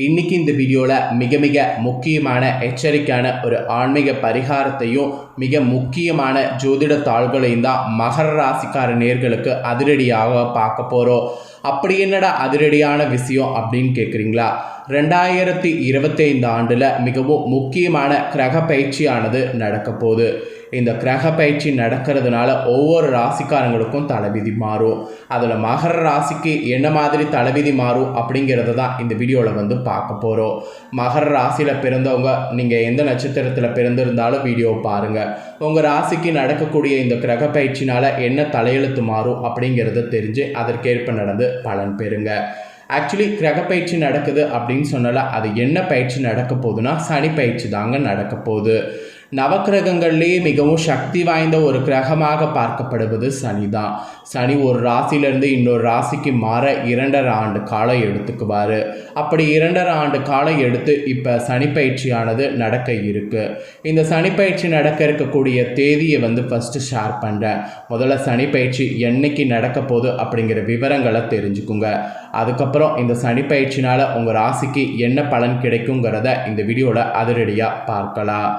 இன்னைக்கு இந்த வீடியோவில் மிக மிக முக்கியமான எச்சரிக்கையான ஒரு ஆன்மீக பரிகாரத்தையும் மிக முக்கியமான ஜோதிட தாள்களையும் தான் மகர ராசிக்கார நேர்களுக்கு அதிரடியாக பார்க்க போகிறோம் அப்படி என்னடா அதிரடியான விஷயம் அப்படின்னு கேட்குறீங்களா ரெண்டாயிரத்தி இருபத்தைந்து ஆண்டில் மிகவும் முக்கியமான கிரக பயிற்சியானது நடக்க போகுது. இந்த கிரக பயிற்சி நடக்கிறதுனால ஒவ்வொரு ராசிக்காரங்களுக்கும் தலைவிதி மாறும். அதில் மகர ராசிக்கு என்ன மாதிரி தலைவிதி மாறும் அப்படிங்கிறத தான் இந்த வீடியோவில் வந்து பார்க்க போகிறோம் மகர ராசியில் பிறந்தவங்க நீங்கள் எந்த நட்சத்திரத்தில் பிறந்திருந்தாலும் வீடியோ பாருங்கள் உங்கள் ராசிக்கு நடக்கக்கூடிய இந்த கிரக பயிற்சினால் என்ன தலையெழுத்து மாறும் அப்படிங்கிறத தெரிஞ்சு அதற்கேற்ப நடந்து பலன் பெறுங்க. ஆக்சுவலி கிரக பயிற்சி நடக்குது அப்படின்னு சொன்னால அது என்ன பயிற்சி நடக்க போகுதுன்னா சனி பயிற்சி தாங்க நடக்க போகுது. நவக்கிரகங்கள்லேயே மிகவும் சக்தி வாய்ந்த ஒரு கிரகமாக பார்க்கப்படுவது சனி தான் சனி ஒரு ராசியிலேருந்து இன்னொரு ராசிக்கு மாற இரண்டரை ஆண்டு காலம் எடுத்துக்குவார். அப்படி இரண்டரை ஆண்டு காலம் எடுத்து இப்போ சனி பயிற்சியானது நடக்க இருக்கு. இந்த சனி பயிற்சி நடக்க இருக்கக்கூடிய தேதியை வந்து ஃபஸ்ட்டு ஷேர் பண்ணுறேன் முதல்ல சனி பயிற்சி என்னைக்கு நடக்க போகுது அப்படிங்கிற விவரங்களை தெரிஞ்சுக்குங்க. அதுக்கப்புறம் இந்த சனி பயிற்சினால் உங்கள் ராசிக்கு என்ன பலன் கிடைக்குங்கிறத இந்த வீடியோவில் அதிரடியாக பார்க்கலாம்.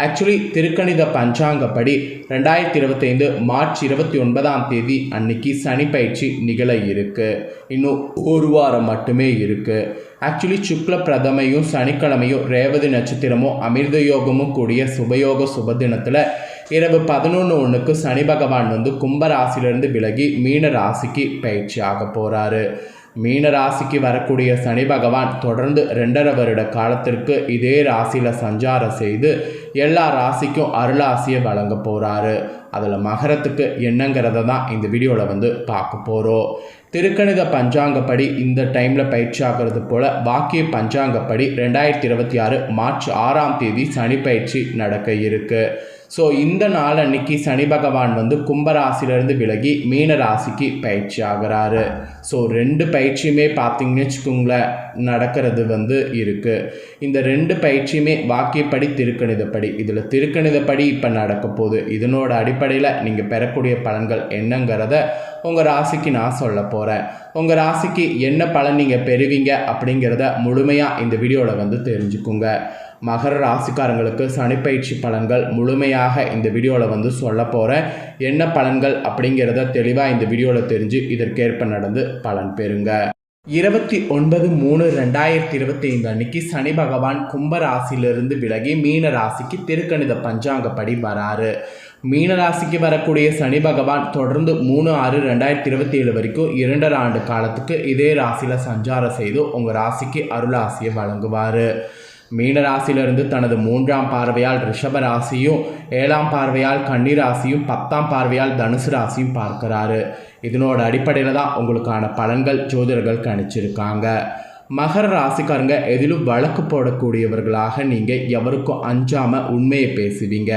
ஆக்சுவலி திருக்கணித பஞ்சாங்கப்படி ரெண்டாயிரத்தி இருபத்தைந்து மார்ச் இருபத்தி ஒன்பதாம் தேதி அன்னைக்கு சனி பயிற்சி நிகழ இருக்குது இன்னும் ஒரு வாரம் மட்டுமே இருக்குது ஆக்சுவலி சுக்ல பிரதமையும் சனிக்கிழமையும் ரேவதி நட்சத்திரமும் அமிர்த யோகமும் கூடிய சுபயோக சுப தினத்தில் இரவு பதினொன்று ஒன்றுக்கு சனி பகவான் வந்து கும்பராசிலிருந்து விலகி மீன ராசிக்கு பயிற்சி ஆக போகிறாரு மீன ராசிக்கு வரக்கூடிய சனி பகவான் தொடர்ந்து ரெண்டரை வருட காலத்திற்கு இதே ராசியில் சஞ்சாரம் செய்து எல்லா ராசிக்கும் அருளாசியை வழங்க போகிறாரு அதில் மகரத்துக்கு என்னங்கிறத தான் இந்த வீடியோவில் வந்து பார்க்க போகிறோம் திருக்கணித பஞ்சாங்கப்படி இந்த டைமில் பயிற்சி ஆகிறது போல் வாக்கிய பஞ்சாங்கப்படி ரெண்டாயிரத்தி இருபத்தி ஆறு மார்ச் ஆறாம் தேதி சனி பயிற்சி நடக்க இருக்குது ஸோ இந்த நாள் அன்னைக்கு சனி பகவான் வந்து கும்பராசிலிருந்து விலகி மீன ராசிக்கு பயிற்சி ஆகிறாரு. ஸோ ரெண்டு பயிற்சியுமே பார்த்தீங்கன்னு வச்சுக்கோங்களேன். நடக்கிறது வந்து இருக்குது இந்த ரெண்டு பயிற்சியுமே வாக்கியப்படி திருக்கணிதப்படி இதில் திருக்கணிதப்படி இப்போ நடக்க போகுது. இதனோட அடிப்படையில் நீங்கள் பெறக்கூடிய பலன்கள் என்னங்கிறத உங்கள் ராசிக்கு நான் சொல்ல போகிறேன் உங்கள் ராசிக்கு என்ன பலன் நீங்கள் பெறுவீங்க அப்படிங்கிறத முழுமையாக இந்த வீடியோவில் வந்து தெரிஞ்சுக்குங்க. மகர ராசிக்காரங்களுக்கு சனிப்பயிற்சி பலன்கள் முழுமையாக இந்த வீடியோவில் வந்து சொல்ல போகிறேன் என்ன பலன்கள் அப்படிங்கிறத தெளிவாக இந்த வீடியோவில் தெரிஞ்சு இதற்கேற்ப நடந்து பலன் பெறுங்க. இருபத்தி ஒன்பது மூணு ரெண்டாயிரத்தி இருபத்தி ஐந்து அன்னைக்கு சனி பகவான் கும்பராசிலிருந்து விலகி மீன ராசிக்கு திருக்கணித பஞ்சாங்கப்படி வராரு. மீனராசிக்கு வரக்கூடிய சனி பகவான் தொடர்ந்து மூணு ஆறு ரெண்டாயிரத்தி இருபத்தி ஏழு வரைக்கும் இரண்டரை ஆண்டு காலத்துக்கு இதே ராசியில் சஞ்சாரம் செய்து உங்கள் ராசிக்கு அருளாசியை வழங்குவார். மீன ராசியிலிருந்து தனது மூன்றாம் பார்வையால் ரிஷப ராசியும் ஏழாம் பார்வையால் கன்னி ராசியும் பத்தாம் பார்வையால் தனுசு ராசியும் பார்க்கிறாரு. இதனோட அடிப்படையில் தான் உங்களுக்கான பலன்கள் ஜோதிடர்கள் கணிச்சிருக்காங்க. மகர ராசிக்காரங்க எதிலும் வழக்கு போடக்கூடியவர்களாக நீங்கள் எவருக்கும் அஞ்சாமல் உண்மையை பேசுவீங்க.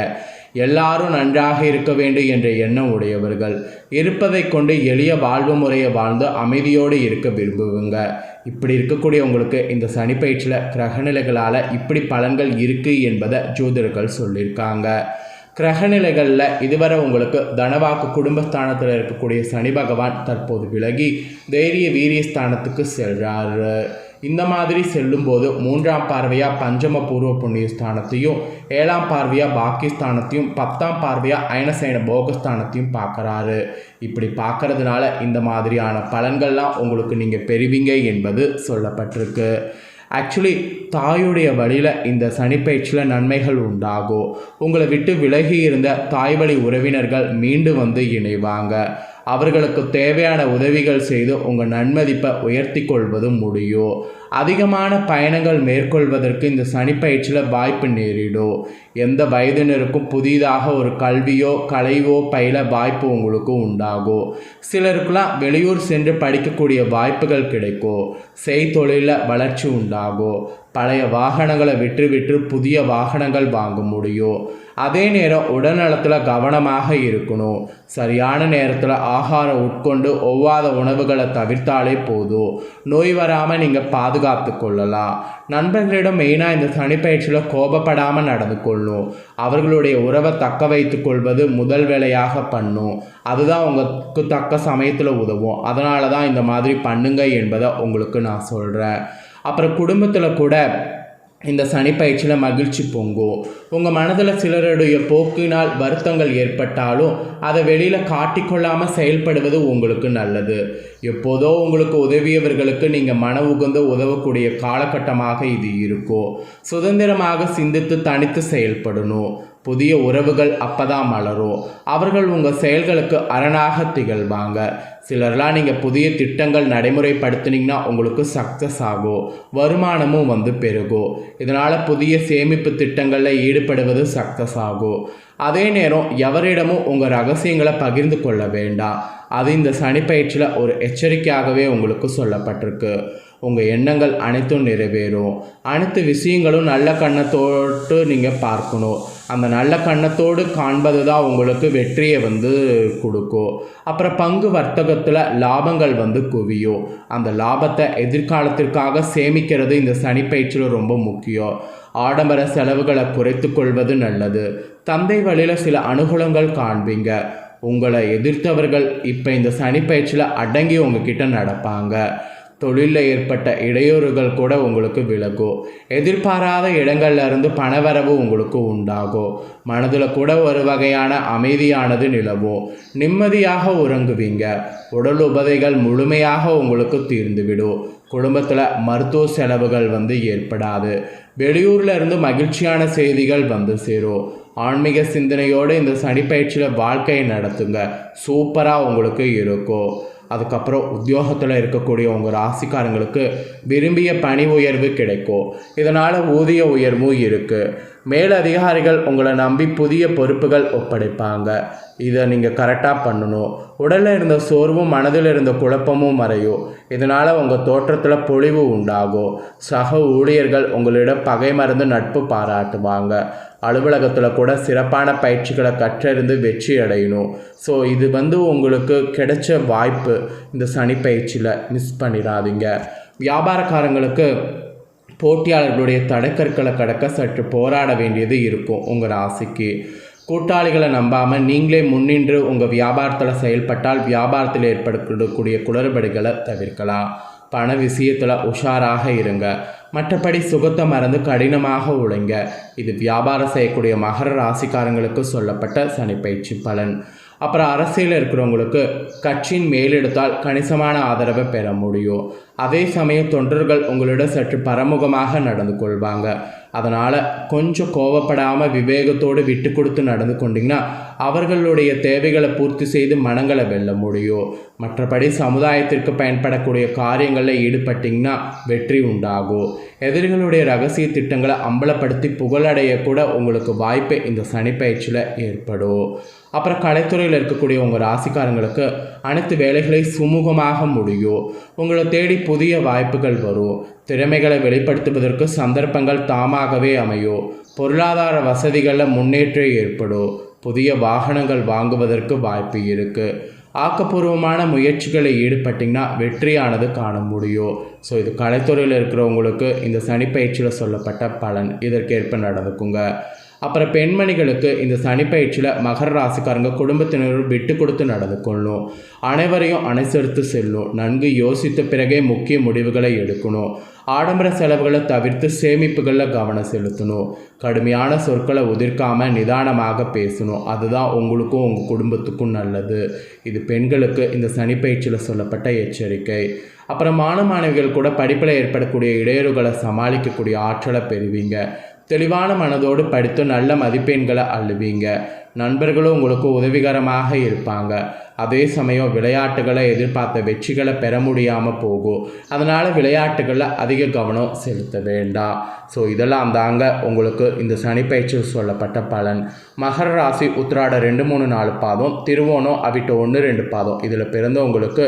எல்லாரும் நன்றாக இருக்க வேண்டும் என்ற எண்ணம் உடையவர்கள். இருப்பதை கொண்டு எளிய வாழ்வு முறையை வாழ்ந்து அமைதியோடு இருக்க விரும்புவங்க. இப்படி இருக்கக்கூடிய உங்களுக்கு இந்த சனிப்பயிற்சியில் கிரகநிலைகளால் இப்படி பலன்கள் இருக்குது என்பதை ஜோதிடர்கள் சொல்லியிருக்காங்க. கிரகநிலைகளில் இதுவரை உங்களுக்கு தனவாக்கு குடும்பஸ்தானத்தில் இருக்கக்கூடிய சனி பகவான் தற்போது விலகி தைரிய வீரிய ஸ்தானத்துக்கு செல்கிறாரு இந்த மாதிரி செல்லும்போது மூன்றாம் பார்வையாக பஞ்சம பூர்வ புண்ணியஸ்தானத்தையும் ஏழாம் பார்வையாக பாக்கியஸ்தானத்தையும் பத்தாம் பார்வையாக அயனசைன போகஸ்தானத்தையும் பார்க்குறாரு. இப்படி பார்க்கறதுனால இந்த மாதிரியான பலன்கள்லாம் உங்களுக்கு நீங்கள் பெறுவீங்க என்பது சொல்லப்பட்டிருக்கு. ஆக்சுவலி தாயுடைய வழியில் இந்த சனிப்பயிற்சியில் நன்மைகள் உண்டாகும். உங்களை விட்டு விலகி இருந்த தாய் வழி உறவினர்கள் மீண்டும் வந்து இணைவாங்க. அவர்களுக்கு தேவையான உதவிகள் செய்து உங்கள் நன்மதிப்பை உயர்த்தி கொள்வது முடியும். அதிகமான பயணங்கள் மேற்கொள்வதற்கு இந்த சனிப்பயிற்சியில் வாய்ப்பு நேரிடும். எந்த வயதினருக்கும் புதிதாக ஒரு கல்வியோ கலைவோ பயில வாய்ப்பு உங்களுக்கு உண்டாகும். சிலருக்குலாம் வெளியூர் சென்று படிக்கக்கூடிய வாய்ப்புகள் கிடைக்கும். செய்தொழிலில் வளர்ச்சி உண்டாகும். பழைய வாகனங்களை விற்று விற்று புதிய வாகனங்கள் வாங்க முடியும் அதே நேரம் உடல்நலத்தில் கவனமாக இருக்கணும். சரியான நேரத்தில் ஆகாரம் உட்கொண்டு ஒவ்வாத உணவுகளை தவிர்த்தாலே போதும். நோய் வராமல் நீங்கள் பாதுகாத்து கொள்ளலாம். நண்பர்களிடம் மெயினாக இந்த சனிப்பயிற்சியில் கோபப்படாமல் நடந்து கொள்ளும். அவர்களுடைய உறவை தக்க வைத்து கொள்வது முதல் வேலையாக பண்ணும். அதுதான் உங்களுக்கு தக்க சமயத்தில் உதவும். அதனால தான் இந்த மாதிரி பண்ணுங்க என்பதை உங்களுக்கு நான் சொல்கிறேன் அப்புறம் குடும்பத்தில் கூட இந்த சனிப்பயிற்சியில் மகிழ்ச்சி பொங்கும் உங்கள் மனதில் சிலருடைய போக்கினால் வருத்தங்கள் ஏற்பட்டாலும் அதை வெளியில் காட்டிக்கொள்ளாமல் செயல்படுவது உங்களுக்கு நல்லது. எப்போதோ உங்களுக்கு உதவியவர்களுக்கு நீங்கள் மன உகந்து உதவக்கூடிய காலகட்டமாக இது இருக்கும் சுதந்திரமாக சிந்தித்து தனித்து செயல்படணும். புதிய உறவுகள் அப்பதான் மலரும் அவர்கள் உங்கள் செயல்களுக்கு அரணாக திகழ்வாங்க. சிலர்லாம் நீங்கள் புதிய திட்டங்கள் நடைமுறைப்படுத்தினீங்கன்னா உங்களுக்கு சக்ஸஸ் ஆகும். வருமானமும் வந்து பெருகும். இதனால் புதிய சேமிப்பு திட்டங்களில் ஈடுபடுவது சக்ஸஸ் ஆகும். அதே நேரம் எவரிடமும் உங்கள் ரகசியங்களை பகிர்ந்து கொள்ள வேண்டாம். அது இந்த சனிப்பயிற்சியில் ஒரு எச்சரிக்கையாகவே உங்களுக்கு சொல்லப்பட்டிருக்கு. உங்கள் எண்ணங்கள் அனைத்தும் நிறைவேறும். அனைத்து விஷயங்களும் நல்ல கண்ணத்தோடு நீங்கள் பார்க்கணும். அந்த நல்ல கண்ணத்தோடு காண்பது தான் உங்களுக்கு வெற்றியை வந்து கொடுக்கும். அப்புறம் பங்கு வர்த்தகத்தில் லாபங்கள் வந்து குவியும். அந்த லாபத்தை எதிர்காலத்திற்காக சேமிக்கிறது இந்த சனிப்பயிற்சியில் ரொம்ப முக்கியம். ஆடம்பர செலவுகளை குறைத்து கொள்வது நல்லது. தந்தை வழியில் சில அனுகூலங்கள் காண்பீங்க. உங்களை எதிர்த்தவர்கள் இப்போ இந்த சனிப்பயிற்சியில் அடங்கி உங்ககிட்ட நடப்பாங்க. தொழிலில் ஏற்பட்ட இடையூறுகள் கூட உங்களுக்கு விலகும் எதிர்பாராத இடங்கள்லேருந்து பணவரவு உங்களுக்கு உண்டாகும் மனதில் கூட ஒரு வகையான அமைதியானது நிலவும் நிம்மதியாக உறங்குவீங்க. உடல் உபதைகள் முழுமையாக உங்களுக்கு தீர்ந்துவிடும். குடும்பத்தில் மருத்துவ செலவுகள் வந்து ஏற்படாது. வெளியூரில் இருந்து மகிழ்ச்சியான செய்திகள் வந்து சேரும். ஆன்மீக சிந்தனையோடு இந்த சனிப்பயிற்சியில் வாழ்க்கையை நடத்துங்க. சூப்பராக உங்களுக்கு இருக்கும். அதுக்கப்புறம் உத்தியோகத்தில் இருக்கக்கூடிய உங்கள் ராசிக்காரங்களுக்கு விரும்பிய பணி உயர்வு கிடைக்கும். இதனால் ஊதிய உயர்வும் இருக்குது மேலதிகாரிகள் உங்களை நம்பி புதிய பொறுப்புகள் ஒப்படைப்பாங்க. இதை நீங்கள் கரெக்டாக பண்ணணும். உடலில் இருந்த சோர்வும் மனதில் இருந்த குழப்பமும் மறையும். இதனால் உங்கள் தோற்றத்தில் பொழிவு உண்டாகும். சக ஊழியர்கள் உங்களிடம் பகை மருந்து நட்பு பாராட்டுவாங்க. அலுவலகத்தில் கூட சிறப்பான பயிற்சிகளை கற்றறிந்து வெற்றி அடையணும். ஸோ இது வந்து உங்களுக்கு கிடைச்ச வாய்ப்பு. இந்த சனி பயிற்சியில் மிஸ் பண்ணிடாதீங்க. வியாபாரக்காரங்களுக்கு போட்டியாளர்களுடைய தடைக்கற்களை கடக்க சற்று போராட வேண்டியது இருக்கும் உங்கள் ராசிக்கு. கூட்டாளிகளை நம்பாமல் நீங்களே முன்னின்று உங்கள் வியாபாரத்தில் செயல்பட்டால் வியாபாரத்தில் ஏற்படக்கூடிய குளறுபடிகளை தவிர்க்கலாம். பண விஷயத்தில் உஷாராக இருங்க. மற்றபடி சுகத்தை மறந்து கடினமாக உழைங்க. இது வியாபாரம் செய்யக்கூடிய மகர ராசிக்காரங்களுக்கு சொல்லப்பட்ட சனிப்பயிற்சி பலன். அப்புறம் அரசியலில் இருக்கிறவங்களுக்கு கட்சியின் மேலெடுத்தால் கணிசமான ஆதரவை பெற முடியும். அதே சமயம் தொண்டர்கள் உங்களிடம் சற்று பரமுகமாக நடந்து கொள்வாங்க. அதனால் கொஞ்சம் கோவப்படாமல் விவேகத்தோடு விட்டு கொடுத்து நடந்து கொண்டிங்கன்னா அவர்களுடைய தேவைகளை பூர்த்தி செய்து மனங்களை வெல்ல முடியும். மற்றபடி சமுதாயத்திற்கு பயன்படக்கூடிய காரியங்களில் ஈடுபட்டிங்கன்னா வெற்றி உண்டாகும். எதிரிகளுடைய ரகசிய திட்டங்களை அம்பலப்படுத்தி புகழடைய கூட உங்களுக்கு வாய்ப்பு இந்த சனிப்பயிற்சியில் ஏற்படும். அப்புறம் கலைத்துறையில் இருக்கக்கூடிய உங்கள் ராசிக்காரங்களுக்கு அனைத்து வேலைகளையும் சுமூகமாக முடியும். உங்களை தேடி புதிய வாய்ப்புகள் வரும். திறமைகளை வெளிப்படுத்துவதற்கு சந்தர்ப்பங்கள் தாமாகவே அமையும். பொருளாதார வசதிகளில் முன்னேற்றம் ஏற்படும். புதிய வாகனங்கள் வாங்குவதற்கு வாய்ப்பு இருக்குது ஆக்கப்பூர்வமான முயற்சிகளை ஈடுபட்டிங்கன்னா வெற்றியானது காண முடியும். ஸோ இது கலைத்துறையில் இருக்கிறவங்களுக்கு இந்த சனிப்பயிற்சியில் சொல்லப்பட்ட பலன். இதற்கேற்ப நடந்துக்குங்க. அப்புறம் பெண்மணிகளுக்கு இந்த சனிப்பயிற்சியில் மகர ராசிக்காரங்க குடும்பத்தினரும் விட்டு கொடுத்து நடந்து கொள்ளணும். அனைவரையும் அனுசரித்து செல்லும் நன்கு யோசித்த பிறகே முக்கிய முடிவுகளை எடுக்கணும். ஆடம்பர செலவுகளை தவிர்த்து சேமிப்புகளில் கவனம் செலுத்தணும். கடுமையான சொற்களை உதிர்க்காமல் நிதானமாக பேசணும். அதுதான் உங்களுக்கும் உங்கள் குடும்பத்துக்கும் நல்லது. இது பெண்களுக்கு இந்த சனிப்பயிற்சியில் சொல்லப்பட்ட எச்சரிக்கை. அப்புறம் மாணவ மாணவிகள் கூட படிப்பில் ஏற்படக்கூடிய இடையூறுகளை சமாளிக்கக்கூடிய ஆற்றலை பெறுவீங்க. தெளிவான மனதோடு படித்து நல்ல மதிப்பெண்களை அள்ளுவீங்க. நண்பர்களும் உங்களுக்கு உதவிகரமாக இருப்பாங்க. அதே சமயம் விளையாட்டுகளை எதிர்பார்த்த வெற்றிகளை பெற முடியாமல் போகும். அதனால் விளையாட்டுகளில் அதிக கவனம் செலுத்த வேண்டாம். ஸோ இதெல்லாம் தாங்க உங்களுக்கு இந்த சனிப்பயிற்சி சொல்லப்பட்ட பலன். மகர ராசி உத்திராட ரெண்டு மூணு நாலு பாதம் திருவோணம் அவிட்ட ஒன்று ரெண்டு பாதம். இதில் பிறந்தவங்களுக்கு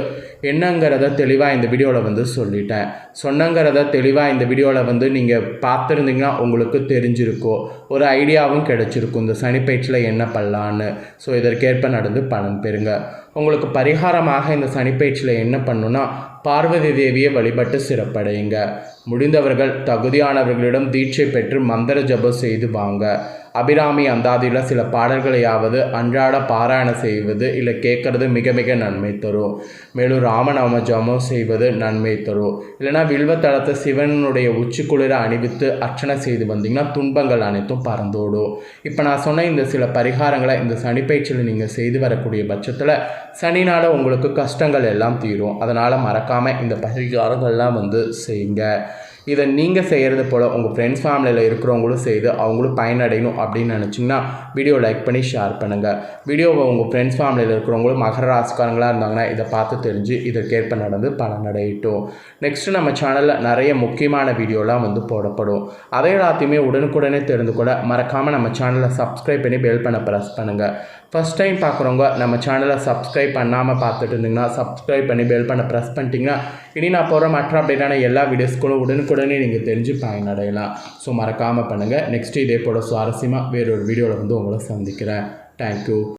என்னங்கிறத தெளிவாக இந்த வீடியோவில் வந்து சொல்லிட்டேன். சொன்னங்கிறத தெளிவாக இந்த வீடியோவில் வந்து நீங்கள் பார்த்துருந்தீங்கன்னா உங்களுக்கு தெரிஞ்சிருக்கும். ஒரு ஐடியாவும் கிடச்சிருக்கும் இந்த சனிப்பயிற்சியில் என்ன பண்ணலான்னு. ஸோ இதற்கேற்ப நடந்து பலன் பெறுங்க. உங்களுக்கு பரிகாரமாக இந்த சனிப்பயிற்சியில் என்ன பண்ணுன்னா பார்வதி தேவியை வழிபட்டு சிறப்படையுங்க. முடிந்தவர்கள் தகுதியானவர்களிடம் தீட்சை பெற்று மந்திர ஜபம் செய்து வாங்க. அபிராமி அந்தாதியில் சில பாடல்களையாவது அன்றாட பாராயணம் செய்வது இல்லை கேட்கறது மிக மிக நன்மை தரும் மேலும் ராமநாம ஜபம் செய்வது நன்மை தரும் இல்லைனா வில்வத்தளத்தை சிவனுடைய உச்சிக்குளிர அணிவித்து அர்ச்சனை செய்து வந்தீங்கன்னா துன்பங்கள் அனைத்தும் பறந்தோடும் இப்போ நான் சொன்ன இந்த சில பரிகாரங்களை இந்த சனிப்பயிற்சியில் நீங்கள் செய்து வரக்கூடிய பட்சத்தில் சனினால் உங்களுக்கு கஷ்டங்கள் எல்லாம் தீரும். அதனால் மறக்காமல் இந்த பரிகாரங்கள்லாம் வந்து செய்யுங்க. இதை நீங்கள் செய்கிறது போல் உங்கள் ஃப்ரெண்ட்ஸ் ஃபேமிலியில் இருக்கிறவங்களும் செய்து அவங்களும் பயனடையணும் அப்படின்னு நினச்சிங்கன்னா வீடியோ லைக் பண்ணி ஷேர் பண்ணுங்கள் வீடியோவை உங்கள் ஃப்ரெண்ட்ஸ் ஃபேமிலியில் இருக்கிறவங்களும் மகர ராசிக்காரங்களாக இருந்தாங்கன்னா இதை பார்த்து தெரிஞ்சு இதற்கேற்ப நடந்து பலனடையட்டும். நெக்ஸ்ட்டு நம்ம சேனலில் நிறைய முக்கியமான வீடியோலாம் வந்து போடப்படும். அதை எல்லாத்தையுமே உடனுக்குடனே தெரிந்து கூட மறக்காமல் நம்ம சேனலை சப்ஸ்கிரைப் பண்ணி பெல் பண்ண ப்ரெஸ் பண்ணுங்கள் ஃபஸ்ட் டைம் பார்க்குறவங்க நம்ம சேனலை சப்ஸ்கிரைப் பண்ணாமல் பார்த்துட்டு இருந்தீங்கன்னா சப்ஸ்கிரைப் பண்ணி பெல் பண்ண ப்ரெஸ் பண்ணிட்டீங்கன்னா இனி நான் போகிற மற்ற அப்டேட்டான எல்லா வீடியோஸ்களும் உடனுக்கு உடனே நீங்கள் தெரிஞ்சு பயனடையலாம். ஸோ மறக்காமல் பண்ணுங்கள் நெக்ஸ்ட் இதே போல் சுவாரஸ்யமாக வேறொரு வீடியோவில் வந்து உங்களை சந்திக்கிறேன். தேங்க்யூ